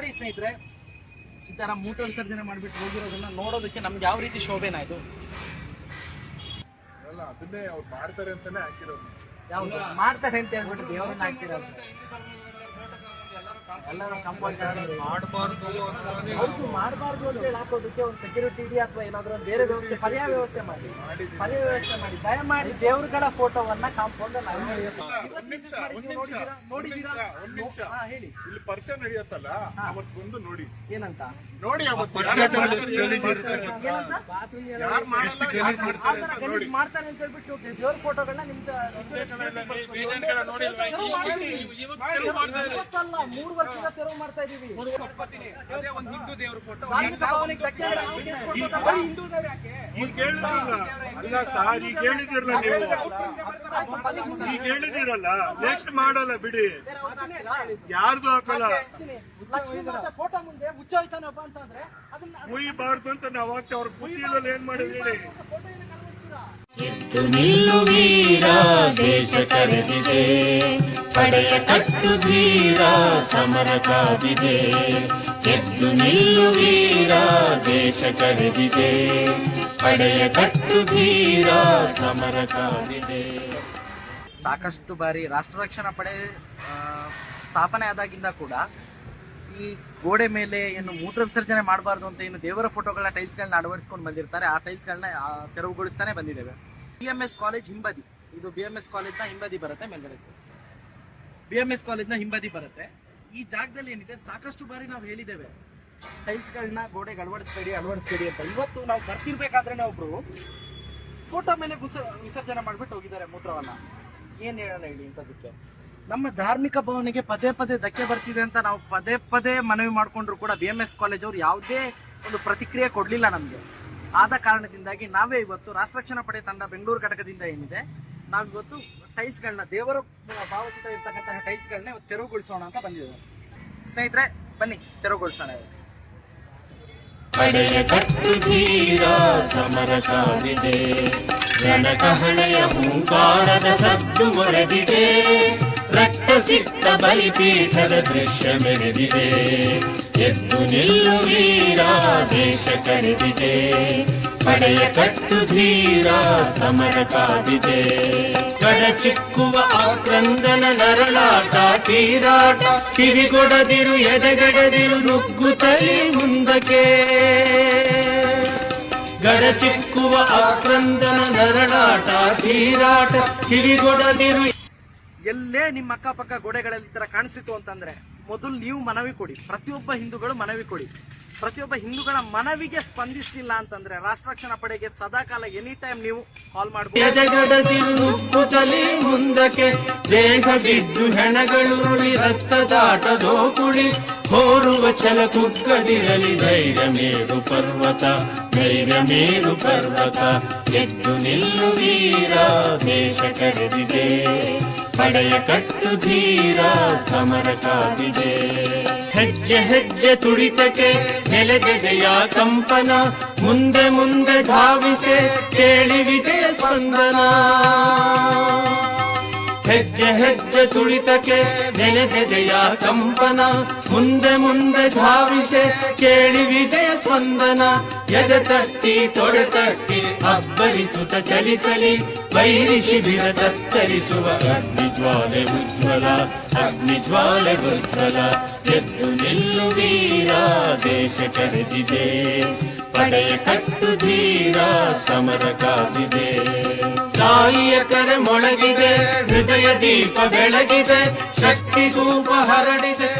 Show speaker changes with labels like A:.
A: ನೋಡಿ ಸ್ನೇಹಿತರೆ ಈ ತರ ಮೂತ್ರ ವಿಸರ್ಜನೆ ಮಾಡ್ಬಿಟ್ಟು ಹೋಗಿರೋದನ್ನ ನೋಡೋದಕ್ಕೆ ನಮ್ಗೆ ಯಾವ ರೀತಿ ಶೋಭೆನ ಇದು?
B: ಅಲ್ಲ ಅದನ್ನೇ ಅವ್ರು ಮಾಡ್ತಾರೆ ಅಂತಾನೆ ಹಾಕಿರೋದು.
A: ಯಾವ್ದು? ಮಾಡ್ತಾರೆ ಅಂತ ಹೇಳ್ಬಿಟ್ಟು ದೇವರನ್ನ ಹಾಕ್ತಿರೋದು ಕಂಪಲ್ಸರಿ
C: ಮಾಡಬಾರ್ದು
A: ಅಂತ ಹೇಳಿ ಹಾಕೋದಕ್ಕೆ ಒಂದು ಸೆಕ್ಯೂರಿಟಿ ಇದೆಯಾ ಅಥವಾ ಏನಾದ್ರು ಬೇರೆ ವ್ಯವಸ್ಥೆ ಪರ್ಯಾಯ ವ್ಯವಸ್ಥೆ ಮಾಡಿ. ಪರ್ಯಾಯ ವ್ಯವಸ್ಥೆ ಮಾಡಿ. ದಯಮಾಡಿ ದೇವರುಗಳ ಫೋಟೋವನ್ನ ಕಾಂಪೌಂಡ್
B: ಒಂದ್ ನಿಮಿಷ ಒಂದ್ ನಿಮಿಷ
A: ನೋಡಿದೀರಾ
B: ಒಂದ್ ನಿಮಿಷ
A: ಹಾ ಹೇಳಿ.
B: ಇಲ್ಲಿ ಪರ್ಸನ್ ನಡೆಯುತ್ತಲ್ಲ? ಅವತ್ತು ಬಂದು ನೋಡಿ.
A: ಏನಂತ?
B: ನೋಡಿ ಮಾಡ್ತಾರೆ. ಅಂತ
A: ಹೇಳ್ಬಿಟ್ಟು ದೇವ್ರ ಫೋಟೋಗಳನ್ನ ನಿಮ್ದು ಮೂರು ವರ್ಷದ ತೆರವು ಮಾಡ್ತಾ ಇದೀವಿ.
C: ಒಂದು ಹಿಂದೂ ದೇವರ ಫೋಟೋ
A: ಹಿಂದೂ ನಾವು
D: ಕೇಳಿದ್ರಲ್ಲ. ಅಲ್ಲ ಸರ್ ಈಗ ಹೇಳಿದಿರಲ್ಲ ನೀವು. ಈಗ ಹೇಳಿದಿರಲ್ಲ ನೆಕ್ಸ್ಟ್ ಮಾಡಲ್ಲ ಬಿಡಿ. ಯಾರ್ದು ಹಾಕಲ್ಲ?
A: ಫೋಟೋ ಮುಂದೆ ಹುಚ್ಚೋಯ್ತಾನಪ್ಪ ಅಂತಂದ್ರೆ ಅದನ್ನ
D: ಮುಯ್ಬಾರ್ದು ಅಂತ ನಾವ್ ಆಗ್ತಾ ಅವ್ರ ಬುದ್ಧಿ ಏನ್ ಮಾಡಿದ್ರಿ? ಹೇಳಿ
A: ನಿಲ್ಲು ವೀರ?
E: ಎದ್ದು ದೇಶ ಕರೆದಿದೆ. ಪಡೆಯ ಕಟ್ಟು ಧೀರ, ಸಮರ ಕಾದಿದೆ ಎದ್ದು ನಿಲ್ಲುವೀರ ದೇಶ ಕರೆದಿದೆ. ಪಡೆಯ ಕಟ್ಟು ಧೀರ, ಸಮರ ಕಾದಿದೆ
A: ಸಾಕಷ್ಟು ಬಾರಿ ರಾಷ್ಟ್ರ ರಕ್ಷಣಾ ಪಡೆ ಸ್ಥಾಪನೆ ಆದಾಗಿಂದ ಕೂಡ ಈ ಗೋಡೆ ಮೇಲೆ ಏನು ಮೂತ್ರ ವಿಸರ್ಜನೆ ಮಾಡಬಾರ್ದು ಅಂತ ಏನು ದೇವರ ಫೋಟೋಗಳನ್ನ ಟೈಲ್ಸ್ಗಳನ್ನ ಅಳವಡಿಸ್ಕೊಂಡು ಬಂದಿರ್ತಾರೆ. ಆ ಟೈಲ್ಸ್ಗಳನ್ನ ತೆರವುಗೊಳಿಸ್ತಾನೆ ಬಂದಿದ್ದೇವೆ. ಬಿ ಎಂ ಎಸ್ ಕಾಲೇಜ್ ಹಿಂಬದಿ. ಇದು ಬಿ ಎಂ ಎಸ್ ಕಾಲೇಜ್ನ ಹಿಂಬದಿ ಬರುತ್ತೆ ಮೇಲ್ಗಡೆ. ಬಿ ಎಂ ಎಸ್ ಕಾಲೇಜ್ನ ಹಿಂಬದಿ ಬರುತ್ತೆ. ಈ ಜಾಗದಲ್ಲಿ ಏನಿದೆ, ಸಾಕಷ್ಟು ಬಾರಿ ನಾವು ಹೇಳಿದ್ದೇವೆ. ಟೈಲ್ಸ್ಗಳನ್ನ ಗೋಡೆಗೆ ಅಳವಡಿಸ್ಬೇಡಿ ಅಳವಡಿಸ್ಬೇಡಿ ಅಂತ. ಇವತ್ತು ನಾವು ಬರ್ತಿರ್ಬೇಕಾದ್ರೆ ಒಬ್ರು ಫೋಟೋ ಮೇಲೆ ವಿಸರ್ಜನೆ ಮಾಡಿಬಿಟ್ಟು ಹೋಗಿದ್ದಾರೆ ಮೂತ್ರವನ್ನ. ಏನು ಹೇಳೋಣ ಹೇಳಿ ಇಂಥದಕ್ಕೆ? ನಮ್ಮ ಧಾರ್ಮಿಕ ಭವನಿಗೆ ಪದೇ ಪದೇ ಧಕ್ಕೆ ಬರ್ತಿದೆ ಅಂತ ನಾವು ಪದೇ ಪದೇ ಮನವಿ ಮಾಡಿಕೊಂಡ್ರು ಕೂಡ ಬಿ ಎಂ ಎಸ್ ಕಾಲೇಜ್ ಅವರು ಯಾವುದೇ ಒಂದು ಪ್ರತಿಕ್ರಿಯೆ ಕೊಡಲಿಲ್ಲ ನಮಗೆ. ಆದ ಕಾರಣದಿಂದಾಗಿ ನಾವೇ ಇವತ್ತು ರಾಷ್ಟ್ರ ರಕ್ಷಣಾ ಪಡೆ ತಂಡ ಬೆಂಗಳೂರು ಘಟಕದಿಂದ ಏನಿದೆ ನಾವಿವತ್ತು ಟೈಲ್ಸ್ಗಳನ್ನ ದೇವರ ಭಾವಚಿತ್ರ ಇರ್ತಕ್ಕಂತಹ ಟೈಲ್ಸ್ಗಳನ್ನ ತೆರವುಗೊಳಿಸೋಣ ಅಂತ ಬಂದಿದ್ದೇವೆ. ಸ್ನೇಹಿತರೆ, ಬನ್ನಿ, ತೆರವುಗೊಳಿಸೋಣ.
E: ಪಡೆಯ ಕಟ್ಟು ಧೀರ ಸಮರ ರಣಕಹಳೆಯ ಹೂಂಕಾರದ ಸದ್ದು ಮೊರೆದಿದೆ. ಸಿಕ್ತ ಬಲಿಪೀಠದ ದೃಶ್ಯ ಮೆರೆದಿದೆ. ಎದ್ದು ನಿಲ್ಲು ವೀರ ದೇಶ ಕರೆದಿದೆ. ಪಡೆಯ ಕಟ್ಟು ಧೀರ ಸಮರ ಕಾದಿದೆ. ಕಡಚಿಕ್ಕುವ ಆಕ್ರಂದನ ನರಳಾಟ, ತೀರಾಟ, ಕಿವಿಗೊಡದಿರು, ಎದೆಗಡದಿರು ನುಗ್ಗುತ್ತಲೇ ಮುಂದಕ್ಕೆ. ಗಡಚಿಕ್ಕುವ ಆಕ್ರಂದನ ನರಳಾಟ, ತೀರಾಟ, ಕಿವಿಗೊಡದಿರು
A: ಎಲ್ಲೇ ನಿಮ್ಮ ಅಕ್ಕಪಕ್ಕ ಗೋಡೆಗಳಲ್ಲಿ ಈ ತರ ಕಾಣಿಸಿತು ಅಂತಂದ್ರೆ ಮೊದಲು ನೀವು ಮನವಿ ಕೊಡಿ. ಪ್ರತಿಯೊಬ್ಬ ಹಿಂದೂಗಳು ಮನವಿ ಕೊಡಿ. ಪ್ರತಿಯೊಬ್ಬ ಹಿಂದೂಗಳ ಮನವಿಗೆ ಸ್ಪಂದಿಸಲಿಲ್ಲ ಅಂತಂದ್ರೆ ರಾಷ್ಟ್ರ ರಕ್ಷಣಾ ಪಡೆಗೆ ಸದಾಕಾಲ ಎನಿ ಟೈಮ್ ನೀವು ಕಾಲ್ ಮಾಡಬಹುದು
E: ಹೋರುವ ಛಲ ಕುಗ್ಗದಿರಲಿ ಧೈರ್ಯ ಮೇರು ಪರ್ವತ, ಧೈರ್ಯ ಮೇರು ಪರ್ವತ. ಎದ್ದು ನಿಲ್ಲು ವೀರ, ದೇಶ ಕರೆದಿದೆ. ಪಡೆಯ ಕಟ್ಟು ಧೀರ, ಸಮರ ಕಾದಿದೆ. ಹೆಜ್ಜೆ ಹೆಜ್ಜೆ ತುಡಿತಕ್ಕೆ ನೆಲೆದೆದೆಯ ಕಂಪನ, ಮುಂದೆ ಮುಂದೆ ಧಾವಿಸೆ ಕೇಳಿವಿದೆ ತುಳಿತಕ್ಕೆ ನೆನೆದೆದೆಯ ಕಂಪನ. ಮುಂದೆ ಮುಂದೆ ಧಾವಿಸೆ ಕೇಳಿ ವಿಜಯ ಸ್ಪಂದನ. ಎದೆ ತಟ್ಟಿ, ತೊಡೆ ತಟ್ಟಿ ಅಬ್ಬರಿಸುತ್ತ ಚಲಿಸಲಿ. ಬೈರಿ ಶಿಬಿರ ತತ್ತರಿಸುವ ಅಗ್ನಿ ಜ್ವಾಲೆ ಉಜ್ವಲ ಅಗ್ನಿ ಜ್ವಾಲೆ ಉಜ್ವಲ. ಎದ್ದು ನಿಲ್ಲು ವೀರ, ದೇಶ ಕರೆದಿದೆ. ಪಡೆಯ ಕಟ್ಟು ಧೀರ, ಸಮರ ಕಾದಿದೆ. ತಾಯಿಯ ಕರೆ ಮೊಳಗಿದೆ ಹೃದಯ ದೀಪ ಬೆಳಗಿದೆ ಶಕ್ತಿ ಧೂಪ ಹರಡಿದೆ